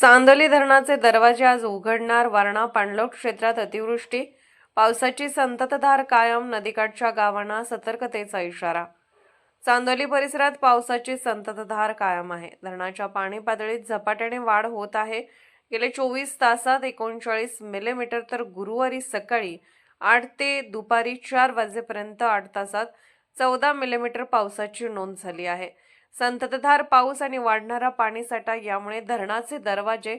चांदोली धरणाचे दरवाजे आज उघडणार वारणा पाणलोट क्षेत्रात अतिवृष्टी पावसाची संततधार कायम नदीकाठच्या गावांना सतर्कतेचा इशारा. चांदोली परिसरात पावसाची संततधार कायम आहे. धरणाच्या पाणी पातळीत झपाट्याने वाढ होत आहे. गेले चोवीस तासात एकोणचाळीस मिलीमीटर तर गुरुवारी सकाळी आठ ते दुपारी चार वाजेपर्यंत आठ तासात चौदा मिलीमीटर पावसाची नोंद झाली आहे. संततधार पाऊस आणि वाढणारा पाणीसाठा यामुळे धरणाचे दरवाजे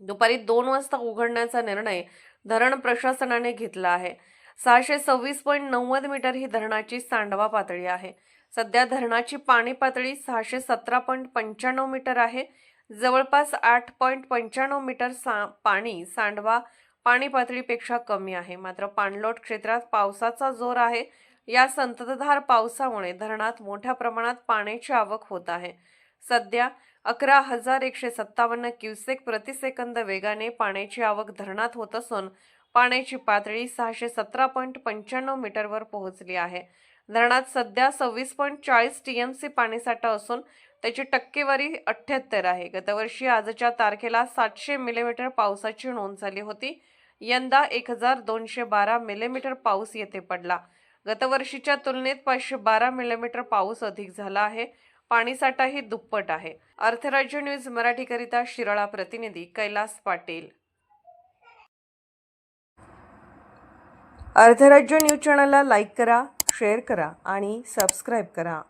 दुपारी दोन वाजता उघडण्याचा निर्णय धरण प्रशासनाने घेतला आहे. सहाशे सव्वीस पॉईंट नव्वद मीटर ही धरणाची सांडवा पातळी आहे. सध्या धरणाची पाणी पातळी सहाशे सतरा पॉईंट पंच्याण्णव मीटर आहे. जवळपास आठ पॉईंट पंच्याण्णव मीटर सा पाणी सांडवा पाणी पातळीपेक्षा कमी आहे. मात्र पाणलोट क्षेत्रात पावसाचा जोर आहे. या संततधार पावसामुळे धरणात मोठ्या प्रमाणात पाण्याची आवक होत आहे. सध्या अकरा हजार एकशे सत्तावन्न क्युसेक प्रतिसेकंद वेगाने पाण्याची आवक धरणात होत असून पाण्याची पातळी सहाशे सतरा पॉईंट पंच्याण्णव मीटरवर पोहोचली आहे. धरणात सध्या सव्वीस पॉईंट चाळीस टीएमसी पाणीसाठा असून त्याची टक्केवारी अठ्ठ्याहत्तर आहे. गतवर्षी आजच्या तारखेला सातशे मिलीमीटर पावसाची नोंद झाली होती. यंदा एक हजार दोनशे बारा मिलीमीटर पाऊस येथे पडला. गतवर्षीच्या तुलनेत पाचशे बारा मिलीमीटर पाऊस अधिक झाला आहे. पाणीसाठाही दुप्पट आहे. अर्थराज्य न्यूज मराठीकरिता शिराळा प्रतिनिधी कैलास पाटील. अर्थराज्य न्यूज चॅनलला लाईक करा शेअर करा आणि सबस्क्राईब करा.